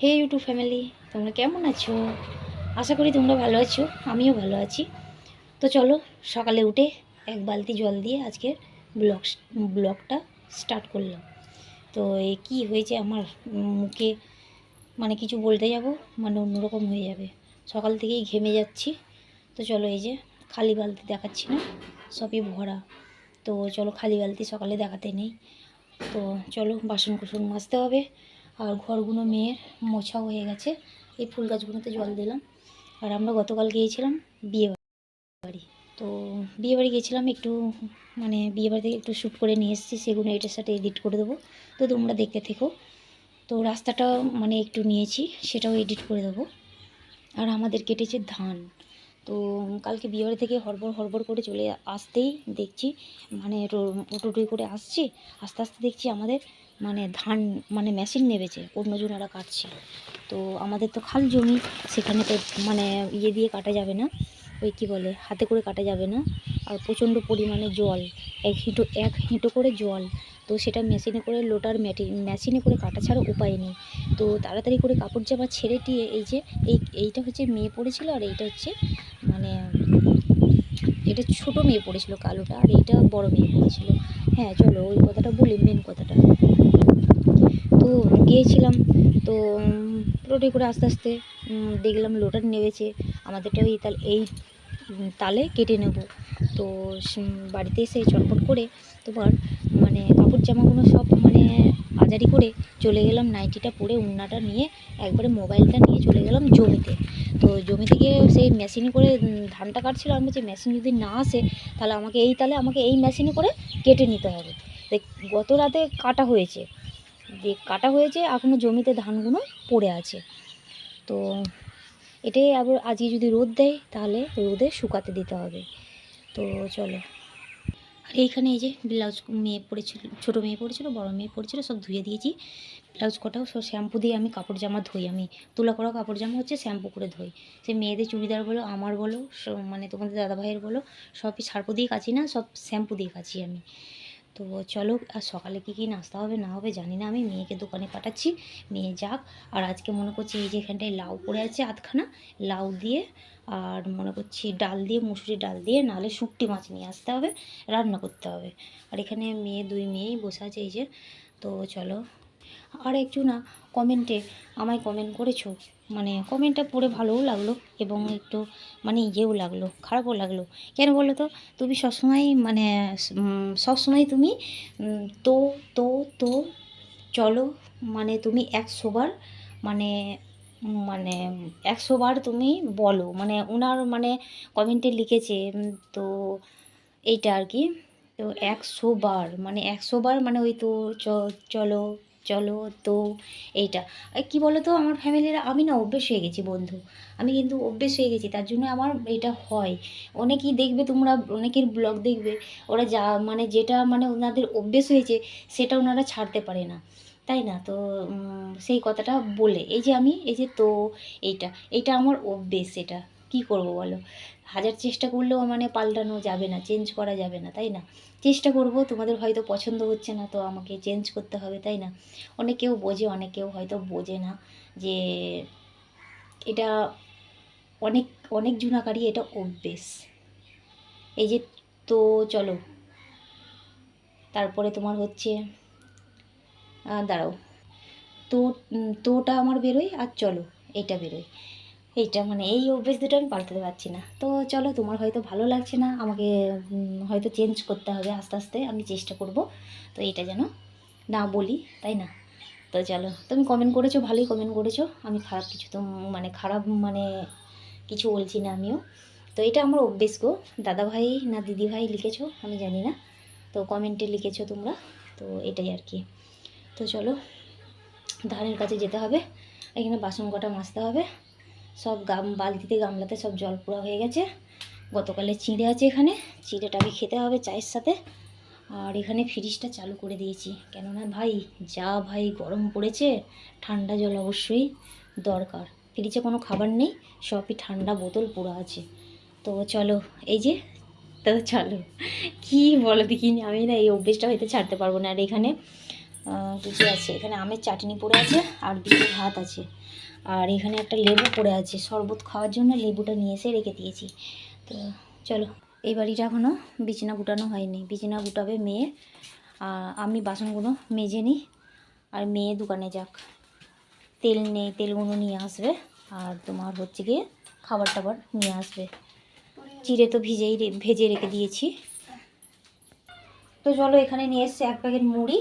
হে YouTube family তোমরা কেমন আছো? আশা করি তোমরা ভালো আছো, আমিও ভালো আছি। তো চলো, সকালে উঠে এক বালতি জল দিয়ে আজকের ব্লগ, ব্লগটা স্টার্ট করলাম। তো এ কী হয়েছে আমার মুখে মানে কিছু বলতে যাব? মানে অন্যরকম হয়ে যাবে। সকাল থেকেই ঘেমে যাচ্ছি। তো চলো, এই যে খালি বালতি দেখাচ্ছি না, সবই ভরা। তো চলো, খালি বালতি সকালে দেখাতে নেই। তো চলো বাসন কুসন মাজতে হবে। আর ঘরগুলো মেয়ের মোছাও হয়ে গেছে। এই ফুল গাছগুলোতে জল দিলাম। আর আমরা গতকাল গিয়েছিলাম বিয়ে বাড়ি। তো বিয়ে বাড়ি গিয়েছিলাম একটু মানে বিয়ে বাড়ি থেকে একটু শ্যুট করে নিয়ে এসেছি, সেগুলো এটার সাথে এডিট করে দেবো। তো তোমরা দেখতে থেকো। তো রাস্তাটা মানে একটু নিয়েছি, সেটাও এডিট করে দেবো। আর আমাদের কেটেছে ধান। তো কালকে বিয়েবাড়ি থেকে হড়বড় হড়বড় করে চলে আসতেই দেখছি মানে টোটোটি করে আসছি। আস্তে আস্তে দেখছি আমাদের মানে ধান মানে মেশিন নেবেছে অন্যজনেরা কাটছে। তো আমাদের তো খাল জমি, সেখানে তো মানে ইয়ে দিয়ে কাটা যাবে না। ওই কী বলে, হাতে করে কাটা যাবে না। আর প্রচণ্ড পরিমাণে জল, এক হিঁটো এক হিঁটো করে জল। তো সেটা মেশিনে করে লোটার ম্যাটি মেশিনে করে কাটা ছাড়া উপায় নেই। তো তাড়াতাড়ি করে কাপড় জামা ছেড়ে দিয়ে এই যে, এই, এইটা হচ্ছে মেয়ে পড়েছিল আর এইটা হচ্ছে এটা ছোট মেয়ে পড়েছিল, কালোটা, আর এটা বড় মেয়ে পড়েছিল। হ্যাঁ চলো ওই কথাটা বলি মেন কথাটা। তো গিয়েছিলাম, তো রোডে করে আস্তে আস্তে দেখলাম লোটার নেমেছে, আমাদেরটা ওই তাল, এই তালে কেটে নেব। তো বাড়িতে এসে চটপট করে, তোমার মানে কাপড় জামাগুলো সব মানে আজারি করে চলে গেলাম নাইটিটা পরে উন্নাটা নিয়ে একবারে মোবাইলটা নিয়ে চলে গেলাম জমিতে। তো জমি থেকে সেই মেশিনে করে ধানটা কাটছিল। আমি বলছি মেশিন যদি না আসে, তাহলে আমাকে এই তালে আমাকে এই মেশিনে করে কেটে নিতে হবে। গত রাতে কাটা হয়েছে। কাটা হয়েছে এখনও জমিতে ধানগুলো পড়ে আছে। তো এটাই আবার আজকে যদি রোদ দেয়, তাহলে রোদে শুকাতে দিতে হবে। তো চলো। আর এইখানে এই যে ব্লাউজ মেয়ে পড়েছিল ছোটো মেয়ে পড়েছিল বড় মেয়ে পড়েছিল সব ধুয়ে দিয়েছি। ব্লাউজ কটাও সব শ্যাম্পু দিয়ে আমি কাপড় জামা ধুই আমি। তুলা করা কাপড় জামা হচ্ছে শ্যাম্পু করে ধুই। সে মেয়েদের চুড়িদার বলো, আমার বলো মানে তোমাদের দাদা ভাইয়ের বলো, সবই সার্পু দিয়ে কাচি না, সব শ্যাম্পু দিয়ে কাচি আমি। তো চলো, আর সকালে কী কী নাস্তা হবে না হবে জানি না, আমি মেয়েকে দোকানে পাঠাচ্ছি, মেয়ে যাক। আর আজকে মনে করছি এই যে এখানটায় লাউ পড়ে আছে আধখানা, লাউ দিয়ে, আর মনে করছি ডাল দিয়ে, মুসুরি ডাল দিয়ে নালে শুকটি মাছ নিয়ে আসতে হবে, রান্না করতে হবে। আর এখানে মেয়ে, দুই মেয়েই বসে আছে এই যে, তো চলো। আর একটু না কমেন্টে আমায় কমেন্ট করেছ। মানে কমেন্টটা পড়ে ভালোও লাগল এবং একটু মানে ইয়েও লাগল, খারাপও লাগল। কেন বলো তো? তুমি সবসময় মানে সবসময় তুমি তো তো তো চলো মানে তুমি একশোবার মানে মানে একশোবার তুমি বলো। মানে ওনার মানে কমেন্টে লিখেছে তো এইটা আর কি, তো একশো বার মানে একশো বার মানে ওই তো চলো চলো তো এইটা। কি বলো তো আমার ফ্যামিলিরা আমি না অভ্যেস হয়ে গেছি বন্ধু। আমি কিন্তু অভ্যেস হয়ে গেছি, তার জন্য আমার এটা হয়। অনেকেই দেখবে তোমরা, অনেকের ব্লগ দেখবে, ওরা যা মানে যেটা মানে ওনাদের অভ্যেস হয়েছে, সেটা ওনারা ছাড়তে পারে না। তাই না? তো সেই কথাটা বলে, এই যে আমি, এই যে তো, এইটা। এইটা আমার অভ্যেস, এটা। কি করব বলো? হাজার চেষ্টা করলেও মানে পাল্টানো যাবে না চেঞ্জ করা যাবে না, তাই না? চেষ্টা করব, তোমাদের হয়তো পছন্দ হচ্ছে না, তো আমাকে চেঞ্জ করতে হবে, তাই না? অনেকেও বোঝে অনেকেও হয়তো বোঝে না যে এটা অনেক অনেক জুনাকারী এটা অভ্যেস। এই যে তো চলো। তারপরে তোমার হচ্ছে দাঁড়াও। তো তোটা আমার বেরোয় আর চলো এটা বেরোয়। এইটা মানে এই অভ্যেস দুটো আমি পাল্টাতে পারছি না। তো চলো, তোমার হয়তো ভালো লাগছে না, আমাকে হয়তো চেঞ্জ করতে হবে আস্তে আস্তে, আমি চেষ্টা করব। তো এটা যেন না বলি, তাই না? তো চলো, তুমি কমেন্ট করেছ, ভালোই কমেন্ট করেছ। আমি খারাপ কিছু তো মানে খারাপ মানে কিছু বলছি না আমিও। তো এটা আমার অভ্যেস গো। দাদা ভাই না দিদি ভাই লিখেছো, আমি জানি না। তো কমেন্টে লিখেছো তোমরা, তো এটাই আর কি। তো চলো, ধানের কাছে যেতে হবে, এখানে বাসন কটা মাজতে হবে। সব গাম বালতিতে গামলাতে সব জল পোড়া হয়ে গেছে। গতকালে চিঁড়ে আছে এখানে। চিঁড়েটাকে খেতে হবে চায়ের সাথে। আর এখানে ফ্রিজটা চালু করে দিয়েছি। কেননা ভাই যা ভাই গরম পড়েছে ঠান্ডা জল অবশ্যই দরকার। ফ্রিজে কোনো খাবার নেই সবই ঠান্ডা বোতল পোড়া আছে। তো চলো এই যে তো চলো। কি বলো দেখিনি আমি না এই অভ্যেসটা হয়তো ছাড়তে পারব না। আর এখানে আহ, কী কী আছে? এখানে আমের চাটনি পড়ে আছে আর দুটো ভাত আছে। আর এখানে একটা লেবু পড়ে আছে, শরবত খাওয়ার জন্য লেবুটা নিয়ে এসে রেখে দিয়েছি। তো চলো, এই বাড়িটা এখনও বিছানা গুটানো হয়নি। বিছানা গুটাবে মেয়ে আমি বাসনগুলো মেজে নিই, আর মেয়ে দোকানে যাক। তেল নেই, তেলগুলো নিয়ে আসবে, আর তোমার হচ্ছে গিয়ে খাবার টাবার নিয়ে আসবে। চিড়ে তো ভিজেই ভেজে রেখে দিয়েছি। তো চলো এখানে নিয়ে এসছে এক প্যাকেট মুড়ি,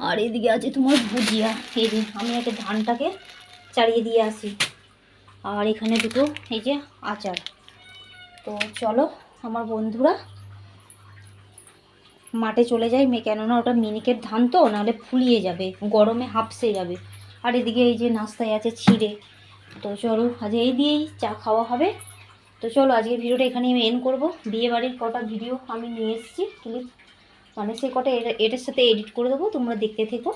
আর এদিকে আছে তোমার ভুজিয়া। এই আমি একটা ধানটাকে চালিয়ে দিয়ে আসি। আর এখানে দুটো, এই যে আচার। তো চলো, আমার বন্ধুরা মাঠে চলে যাই মে কেননা ওটা মিনিকের ধান তো, নাহলে ফুলিয়ে যাবে, গরমে হাঁপসে যাবে। আর এদিকে এই যে নাস্তায় আছে ছিঁড়ে। তো চলো, আজ এই দিয়েই চা খাওয়া হবে। তো চলো, আজকে ভিডিওটা এখানে আমি এন্ড করব। বিয়েবাড়ির কটা ভিডিও আমি নিয়ে এসেছি। ক্লিপ মানে সে কটা এটা এটার সাথে এডিট করে দেবো, তোমরা দেখতে থেকো।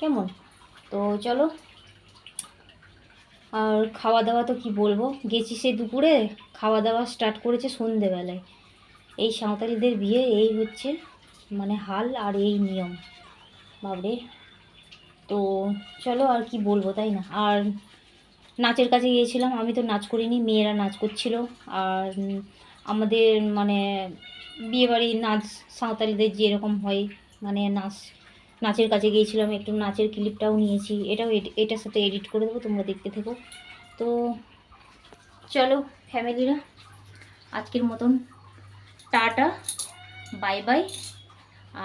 কেমন? তো চলো আর খাওয়া দাওয়া তো কি বলব? গেছি সে দুপুরে খাওয়া দাওয়া স্টার্ট করেছে সন্ধেবেলায়। এই সাঁওতালিদের বিয়ে, এই হচ্ছে মানে হাল আর এই নিয়ম। বাবরে তো চলো আর কি বলব, তাই না? আর নাচের কাছে গিয়েছিলাম, আমি তো নাচ করিনি, মেয়েরা নাচ করছিল। আর আমাদের মানে বিয়েবাড়ি নাচ, সাঁওতালিদের যেরকম হয় মানে নাচ নাচের কাছে গিয়েছিলাম, একটু নাচের ক্লিপটাও নিয়েছি। এটাও এটার সাথে এডিট করে দেবো, তোমরা দেখতে থেকো। তো চলো ফ্যামিলিরা আজকের মতন টাটা বাই বাই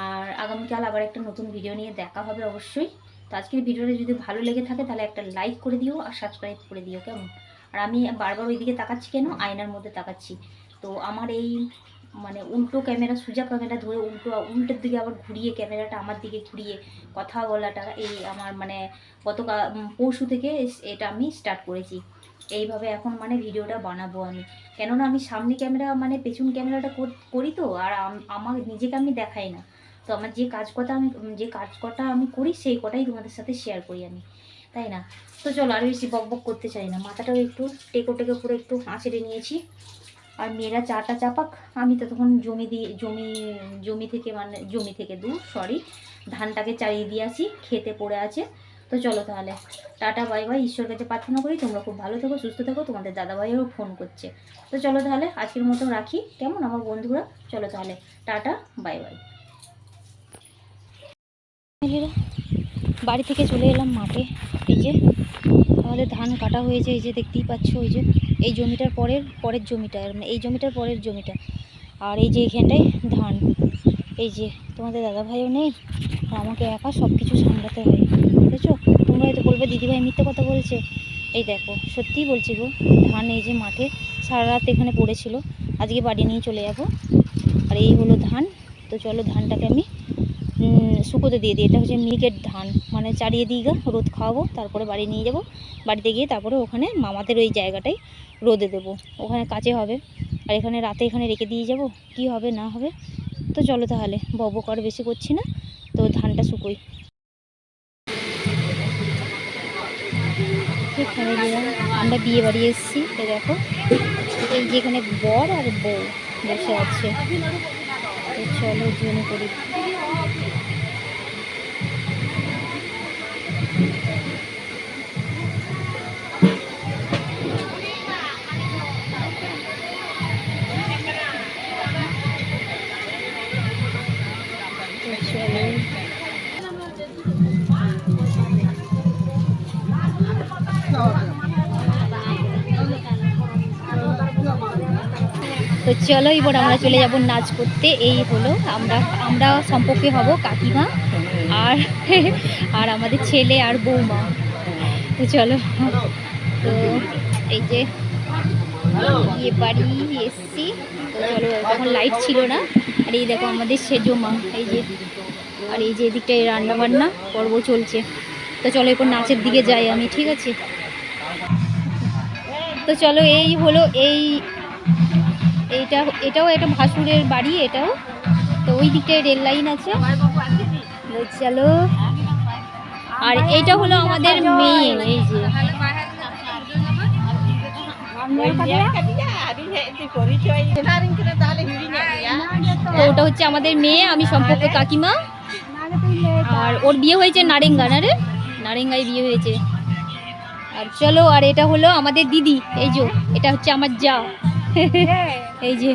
আর আগামীকাল আবার একটা নতুন ভিডিও নিয়ে দেখা হবে অবশ্যই। তো আজকের ভিডিওটা যদি ভালো লেগে থাকে, তাহলে একটা লাইক করে দিও আর সাবস্ক্রাইব করে দিও, কেমন? আর আমি বারবার ওইদিকে তাকাচ্ছি কেন? আয়নার মধ্যে তাকাচ্ছি। তো আমার এই মানে উল্টো ক্যামেরা, সোজা ক্যামেরা ধরে উল্টো, উল্টোর দিকে আবার ঘুরিয়ে ক্যামেরাটা আমার দিকে ঘুরিয়ে কথা বলাটা, এই আমার মানে গতকাল পরশু থেকে এটা আমি স্টার্ট করেছি। এইভাবে এখন মানে ভিডিওটা বানাবো আমি। কেননা আমি সামনে ক্যামেরা মানে পেছন ক্যামেরাটা করি তো, আর আমার নিজেকে আমি দেখাই না। তো আমার যে কাজ কথা আমি যে কাজ কটা আমি করি, সেই কটাই তোমাদের সাথে শেয়ার করি আমি। তাই না? তো চলো, আর বেশি বক বক করতে চাই না। মাথাটাও একটু টেকো টেকো করে একটু আঁচড়ে নিয়েছি। আর মেয়েরা চাটা চাপাক, আমি তো তখন জমি দিয়ে, জমি জমি থেকে মানে জমি থেকে দূর সরি ধানটাকে চালিয়ে দিয়ে আসি, খেতে পড়ে আছে। তো চলো তাহলে, টাটা বাই বাই ঈশ্বর কাছে প্রার্থনা করি, তোমরা খুব ভালো থেকো, সুস্থ থেকো, তোমাদের দাদাভাইও ফোন করছে। তো চলো তাহলে, আজকের মতো রাখি। কেমন আমার বন্ধুরা? চলো তাহলে, টাটা বাই বাই বাড়ি থেকে চলে এলাম মাঠে। এই যে আমাদের ধান কাটা হয়েছে, এই যে দেখতেই পাচ্ছ ওই যে, এই জমিটার পরের পরের জমিটা মানে এই জমিটার পরের জমিটা। আর এই যে এখানটায় ধান, এই যে, তোমাদের দাদা ভাইও নেই, আর আমাকে একা সব কিছু সামলাতে হয়, বুঝেছ? তোমরা হয়তো বলবে, দিদিভাই মিথ্যে কথা বলছে? এই দেখো, সত্যিই বলছি গো, ধান এই যে মাঠে সারা রাত এখানে পড়েছিল, আজকে বাড়ি নিয়ে চলে যাব। আর এই হলো ধান, তো চলো ধানটাকে আমি শুকোতে দিয়ে দিই। এটা হচ্ছে মিনিকেট ধান। মানে চারিয়ে দিই গা, রোদ খাওয়াবো, তারপরে বাড়ি নিয়ে যাব। বাড়িতে গিয়ে তারপরে ওখানে মামাদের ওই জায়গাটাই রোদে দেবো। ওখানে কাছে হবে। আর এখানে রাতে এখানে রেখে দিয়ে যাব। কি হবে, না হবে? তো চলো তাহলে, বব কর বেশি করছি না। তো ধানটা শুকোই। আমরা বিয়ে বাড়ি এসেছি। তো দেখো, এই যেখানে বর আর বউ বসে আছে। তো চলো জন্য করি। তো চলো এবার আমরা চলে যাব নাচ করতে। এই হলো আমরা আমরা সম্পর্কে হব কাকিমা আর আর আমাদের ছেলে আর বৌমা। তো চলো, তো এই যে বিয়ে বাড়ি এসছি। তো চলো, তখন লাইট ছিল না। আর এই দেখো আমাদের সেজো মা, এই যে, আর এই যে এদিকটায় রান্না বান্না পর্ব চলছে। তো চলো এরপর নাচের দিকে যাই আমি, ঠিক আছে? তো চলো এই হলো, এই এইটা, এটাও একটা ভাসুরের বাড়ি, এটাও। তো ওই দিকটায় রেল লাইন আছে। চলো। আর এইটা হলো আমাদের মেয়ে এই যে। ওটা হচ্ছে আমাদের মেয়ে, আমি সম্পর্কে কাকিমা। আর ওর বিয়ে হয়েছে নারেঙ্গা, না রে? নারেঙ্গায় বিয়ে হয়েছে। আর চলো, আর এটা হলো আমাদের দিদি, এই যে, এটা হচ্ছে আমার যা। এই যে।